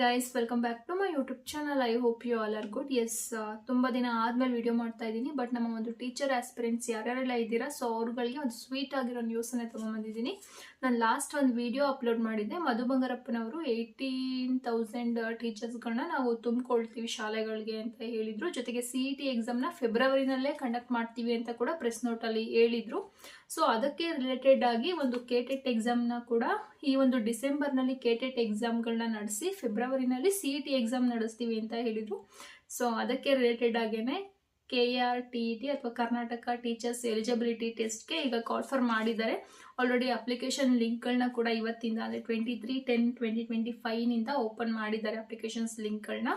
Guys welcome back to my YouTube channel I hope you all are good S ತುಂಬ ದಿನ ಆದ್ಮೇಲೆ video ಮಾಡ್ತಾ ಇದ್ದೀನಿ ಬಟ್ ನಮ್ಮ ಒಂದು ಟೀಚರ್ ಆಸ್ಪಿರೆಂಟ್ಸ್ ಯಾರ್ಯಾರೆಲ್ಲ ಇದ್ದೀರಾ ಸೊ ಅವ್ರುಗಳಿಗೆ ಒಂದು ಸ್ವೀಟ್ ಆಗಿರೋ ನ್ಯೂಸನ್ನೇ ತೊಗೊಂಬಂದಿದ್ದೀನಿ. ನಾನು ಲಾಸ್ಟ್ ಒಂದು ವಿಡಿಯೋ ಅಪ್ಲೋಡ್ ಮಾಡಿದ್ದೆ. ಮಧು ಬಂಗಾರಪ್ಪನವರು ಏಯ್ಟೀನ್ ತೌಸಂಡ್ ಟೀಚರ್ಸ್ಗಳನ್ನ ನಾವು ತುಂಬಿಕೊಳ್ತೀವಿ ಶಾಲೆಗಳಿಗೆ ಅಂತ ಹೇಳಿದ್ರು. ಜೊತೆಗೆ ಸಿ ಇ ಟಿ ಎಕ್ಸಾಮ್ನ ಫೆಬ್ರವರಿನಲ್ಲೇ ಕಂಡಕ್ಟ್ ಮಾಡ್ತೀವಿ ಅಂತ ಕೂಡ ಪ್ರೆಸ್ ನೋಟಲ್ಲಿ ಹೇಳಿದ್ರು. ಸೊ ಅದಕ್ಕೆ ರಿಲೇಟೆಡ್ ಆಗಿ ಒಂದು ಕೆ ಟೆಟ್ ಎಕ್ಸಾಮ್ನ ಕೂಡ ಈ ಒಂದು ಡಿಸೆಂಬರ್ನಲ್ಲಿ ಕೆಟೆಟ್ ಎಕ್ಸಾಮ್ಗಳನ್ನ ನಡೆಸಿ ಫೆಬ್ರವರಿನಲ್ಲಿ ಸಿ ಇ ಟಿ ಎಕ್ಸಾಮ್ ನಡೆಸ್ತೀವಿ ಅಂತ ಹೇಳಿದರು. ಸೊ ಅದಕ್ಕೆ related ಆಗೇನೆ K R T E T ಅಥವಾ ಕರ್ನಾಟಕ ಟೀಚರ್ಸ್ ಎಲಿಜಿಬಿಲಿಟಿ ಟೆಸ್ಟ್ಗೆ ಈಗ ಕಾಲ್ಫರ್ ಮಾಡಿದ್ದಾರೆ. ಆಲ್ರೆಡಿ ಅಪ್ಲಿಕೇಶನ್ ಲಿಂಕ್ಗಳನ್ನ ಕೂಡ ಇವತ್ತಿಂದ, ಅಂದರೆ twenty three ten twenty twenty ಫೈವ್ನಿಂದ open ಮಾಡಿದ್ದಾರೆ ಅಪ್ಲಿಕೇಶನ್ಸ್ ಲಿಂಕ್ಗಳನ್ನ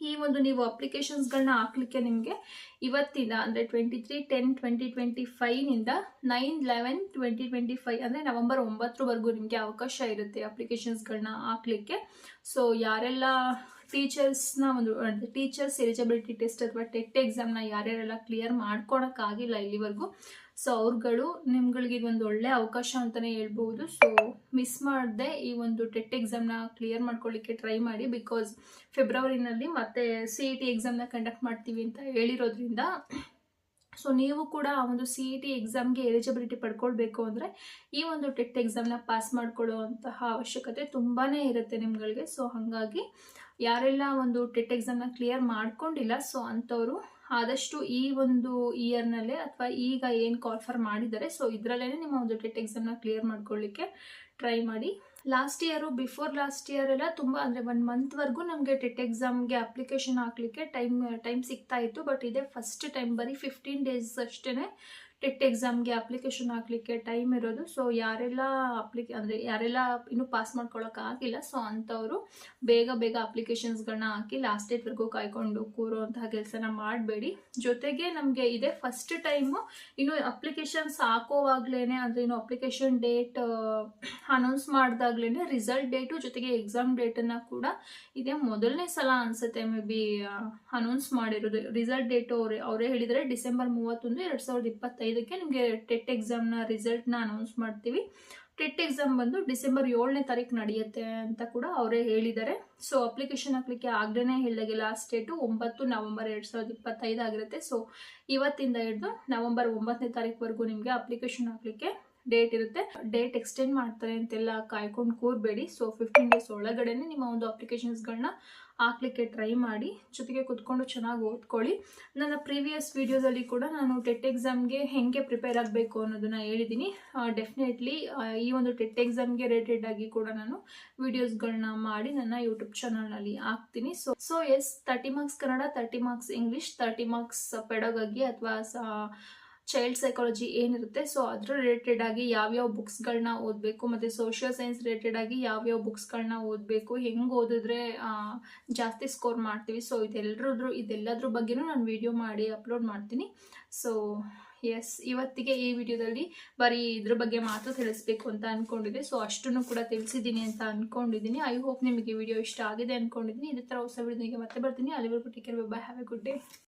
ಈ ಒಂದು ನೀವು ಅಪ್ಲಿಕೇಶನ್ಸ್ಗಳನ್ನ ಹಾಕ್ಲಿಕ್ಕೆ ನಿಮಗೆ ಇವತ್ತಿಂದ ಅಂದರೆ twenty three ten twenty twenty ಫೈವ್ನಿಂದ nine eleven twenty twenty five ಅಂದರೆ ನವಂಬರ್ ಒಂಬತ್ತರವರೆಗೂ ನಿಮಗೆ ಅವಕಾಶ ಇರುತ್ತೆ ಅಪ್ಲಿಕೇಶನ್ಸ್ಗಳನ್ನ ಹಾಕ್ಲಿಕ್ಕೆ. ಸೊ ಯಾರೆಲ್ಲ ಟೀಚರ್ಸ್ನ ಒಂದು ಟೀಚರ್ಸ್ ಎಲಿಜಿಬಿಲಿಟಿ ಟೆಸ್ಟ್ ಅಥವಾ ಟೆಟ್ ಎಕ್ಸಾಮ್ನ ಯಾರ್ಯಾರೆಲ್ಲ ಕ್ಲಿಯರ್ ಮಾಡ್ಕೊಳಕ್ಕಾಗಿಲ್ಲ ಇಲ್ಲಿವರೆಗೂ. ಸೊ ಅವ್ರುಗಳು ನಿಮ್ಗಳಿಗೆ ಇದೊಂದು ಒಳ್ಳೆ ಅವಕಾಶ ಅಂತಲೇ ಹೇಳ್ಬೋದು. ಸೊ ಮಿಸ್ ಮಾಡದೆ ಈ ಒಂದು ಟೆಟ್ ಎಕ್ಸಾಮ್ನ ಕ್ಲಿಯರ್ ಮಾಡ್ಕೊಳ್ಳಿಕ್ಕೆ ಟ್ರೈ ಮಾಡಿ ಬಿಕಾಸ್ ಫೆಬ್ರವರಿನಲ್ಲಿ ಮತ್ತೆ ಸಿ ಇ ಟಿ ಎಕ್ಸಾಮ್ನ ಕಂಡಕ್ಟ್ ಮಾಡ್ತೀವಿ ಅಂತ ಹೇಳಿರೋದ್ರಿಂದ ಸೊ ನೀವು ಕೂಡ ಆ ಒಂದು ಸಿ ಇ ಟಿ ಎಕ್ಸಾಮ್ಗೆ ಎಲಿಜಿಬಿಲಿಟಿ ಪಡ್ಕೊಳ್ಬೇಕು ಅಂದರೆ ಈ ಒಂದು ಟೆಟ್ ಎಕ್ಸಾಮ್ನ ಪಾಸ್ ಮಾಡ್ಕೊಳ್ಳುವಂತಹ ಅವಶ್ಯಕತೆ ತುಂಬಾ ಇರುತ್ತೆ ನಿಮ್ಗಳಿಗೆ. ಸೊ ಹಾಗಾಗಿ ಯಾರೆಲ್ಲ ಒಂದು ಟೆಟ್ ಎಕ್ಸಾಮ್ನ ಕ್ಲಿಯರ್ ಮಾಡ್ಕೊಂಡಿಲ್ಲ ಸೊ ಅಂಥವರು ಆದಷ್ಟು ಈ ಒಂದು ಇಯರ್ನಲ್ಲೇ ಅಥವಾ ಈಗ ಏನು ಕಾಲ್ಫರ್ ಮಾಡಿದ್ದಾರೆ ಸೊ ಇದರಲ್ಲೇ ನಿಮ್ಮ ಒಂದು ಟೆಟ್ ಎಕ್ಸಾಮ್ನ ಕ್ಲಿಯರ್ ಮಾಡ್ಕೊಳ್ಳಿಕ್ಕೆ ಟ್ರೈ ಮಾಡಿ. Last year before last year ಎಲ್ಲ ತುಂಬ ಅಂದರೆ ಒನ್ ಮಂತ್ವರೆಗೂ ನಮಗೆ ಟೆಟ್ ಎಕ್ಸಾಮ್ಗೆ ಅಪ್ಲಿಕೇಶನ್ ಹಾಕಲಿಕ್ಕೆ ಟೈಮ್ ಟೈಮ್ ಸಿಗ್ತಾ ಇತ್ತು ಬಟ್ ಇದೇ ಫಸ್ಟ್ ಟೈಮ್ ಬರೀ ಫಿಫ್ಟೀನ್ ಡೇಸ್ ಅಷ್ಟೇ ಟೆಟ್ ಎಕ್ಸಾಮ್ಗೆ ಅಪ್ಲಿಕೇಶನ್ ಹಾಕಲಿಕ್ಕೆ ಟೈಮ್ ಇರೋದು. ಸೊ ಯಾರೆಲ್ಲ ಅಪ್ಲಿಕೆ, ಅಂದರೆ ಯಾರೆಲ್ಲ ಇನ್ನೂ ಪಾಸ್ ಆಗಿಲ್ಲ ಸೊ ಅಂಥವರು ಬೇಗ ಬೇಗ ಅಪ್ಲಿಕೇಶನ್ಸ್ಗಳನ್ನ ಹಾಕಿ ಲಾಸ್ಟ್ ಡೇಟ್ವರೆಗೂ ಕಾಯ್ಕೊಂಡು ಕೂರುವಂತಹ ಕೆಲಸನ ಮಾಡಬೇಡಿ. ಜೊತೆಗೆ ನಮಗೆ ಇದೇ ಫಸ್ಟ್ ಟೈಮು ಇನ್ನು ಅಪ್ಲಿಕೇಶನ್ಸ್ ಹಾಕೋವಾಗ್ಲೇ ಅಂದರೆ ಇನ್ನು ಅಪ್ಲಿಕೇಶನ್ ಡೇಟ್ ಅನೌನ್ಸ್ ಮಾಡಿದಾಗ್ಲೇ ರಿಸಲ್ಟ್ ಡೇಟು ಜೊತೆಗೆ ಎಕ್ಸಾಮ್ ಡೇಟನ್ನು ಕೂಡ ಇದೇ ಮೊದಲನೇ ಸಲ ಅನಿಸುತ್ತೆ ಮೇ ಬಿ ಅನೌನ್ಸ್ ಮಾಡಿರೋದು. ರಿಸಲ್ಟ್ ಡೇಟು ಅವರೇ ಅವರೇ ಹೇಳಿದರೆ ಡಿಸೆಂಬರ್ ಮೂವತ್ತೊಂದು, ಎರಡು ಸಾವಿರದ ಇಪ್ಪತ್ತೈದಕ್ಕೆ ನಿಮಗೆ ಟೆಟ್ ಎಕ್ಸಾಮ್ನ ರಿಸಲ್ಟ್ನ ಅನೌನ್ಸ್ ಮಾಡ್ತೀವಿ. ಟೆಟ್ ಎಕ್ಸಾಮ್ ಬಂದು ಡಿಸೆಂಬರ್ ಏಳನೇ ತಾರೀಕು ನಡೆಯುತ್ತೆ ಅಂತ ಕೂಡ ಅವರೇ ಹೇಳಿದ್ದಾರೆ. ಸೊ ಅಪ್ಲಿಕೇಶನ್ ಹಾಕ್ಲಿಕ್ಕೆ ಆಗಲೇ ಹೇಳಿದಾಗೆ ಲಾಸ್ಟ್ ಡೇಟು ಒಂಬತ್ತು ನವಂಬರ್ ಎರಡು ಸಾವಿರದ ಇಪ್ಪತ್ತೈದು ಆಗಿರುತ್ತೆ. ಸೊ ಇವತ್ತಿಂದ ಹಿಡಿದು ನವಂಬರ್ ಒಂಬತ್ತನೇ ತಾರೀಕುವರೆಗೂ ನಿಮಗೆ ಅಪ್ಲಿಕೇಶನ್ ಹಾಕ್ಲಿಕ್ಕೆ ಡೇಟ್ ಇರುತ್ತೆ. ಡೇಟ್ ಎಕ್ಸ್ಟೆಂಡ್ ಮಾಡ್ತಾರೆ ಅಂತೆಲ್ಲ ಕಾಯ್ಕೊಂಡು ಕೂರಬೇಡಿ. ಸೊ ಫಿಫ್ಟೀನ್ ಡೇಸ್ ಒಳಗಡೆನೆ ನಿಮ್ಮ ಒಂದು ಅಪ್ಲಿಕೇಶನ್ಸ್ಗಳನ್ನ ಹಾಕ್ಲಿಕ್ಕೆ ಟ್ರೈ ಮಾಡಿ, ಜೊತೆಗೆ ಕುತ್ಕೊಂಡು ಚೆನ್ನಾಗಿ ಓದ್ಕೊಳ್ಳಿ. ನನ್ನ ಪ್ರೀವಿಯಸ್ ವೀಡಿಯೋದಲ್ಲಿ ಕೂಡ ನಾನು ಟೆಟ್ ಎಕ್ಸಾಮ್ಗೆ ಹೆಂಗೆ ಪ್ರಿಪೇರ್ ಆಗಬೇಕು ಅನ್ನೋದನ್ನ ಹೇಳಿದ್ದೀನಿ ಡೆಫಿನೆಟ್ಲಿ ಈ ಒಂದು ಟೆಟ್ ಎಕ್ಸಾಮ್ಗೆ ರಿಲೇಟೆಡ್ ಆಗಿ ಕೂಡ ನಾನು ವೀಡಿಯೋಸ್ಗಳನ್ನ ಮಾಡಿ ನನ್ನ ಯೂಟ್ಯೂಬ್ ಚಾನಲ್ನಲ್ಲಿ ಹಾಕ್ತೀನಿ. So so S thirty marks Kannada thirty marks English thirty marks pedagogy ಅಥವಾ ಚೈಲ್ಡ್ ಸೈಕಾಲಜಿ ಏನಿರುತ್ತೆ? ಸೊ ಅದ್ರ ರಿಲೇಟೆಡ್ ಆಗಿ ಯಾವ್ಯಾವ ಬುಕ್ಸ್ಗಳನ್ನ ಓದಬೇಕು, ಮತ್ತು ಸೋಷಿಯಲ್ ಸೈನ್ಸ್ ರಿಲೇಟೆಡ್ ಆಗಿ ಯಾವ್ಯಾವ ಬುಕ್ಸ್ಗಳನ್ನ ಓದಬೇಕು, ಹೆಂಗೆ ಓದಿದ್ರೆ ಜಾಸ್ತಿ ಸ್ಕೋರ್ ಮಾಡ್ತೀವಿ. ಸೊ ಇದೆಲ್ಲರದ್ರ ಇದೆಲ್ಲದ್ರ ಬಗ್ಗೆನೂ ನಾನು ವಿಡಿಯೋ ಮಾಡಿ ಅಪ್ಲೋಡ್ ಮಾಡ್ತೀನಿ. ಸೊ ಎಸ್ ಇವತ್ತಿಗೆ ಈ ವಿಡಿಯೋದಲ್ಲಿ ಬರೀ ಇದ್ರ ಬಗ್ಗೆ ಮಾತ್ರ ತಿಳಿಸ್ಬೇಕು ಅಂತ ಅಂದ್ಕೊಂಡಿದ್ದೆ ಸೊ ಅಷ್ಟನ್ನು ಕೂಡ ತಿಳಿಸಿದ್ದೀನಿ ಅಂತ ಅಂದ್ಕೊಂಡಿದ್ದೀನಿ ಐ ಹೋಪ್ ನಿಮಗೆ ವಿಡಿಯೋ ಇಷ್ಟ ಆಗಿದೆ ಅಂದ್ಕೊಂಡಿದ್ದೀನಿ ಇದೇ ಥರ ಹೊಸ ವಿಡಿಯೋನಿಗೆ ಮತ್ತೆ ಬರ್ತೀನಿ. ಅಲ್ಲಿವರೆಗೂ take care bye have a good day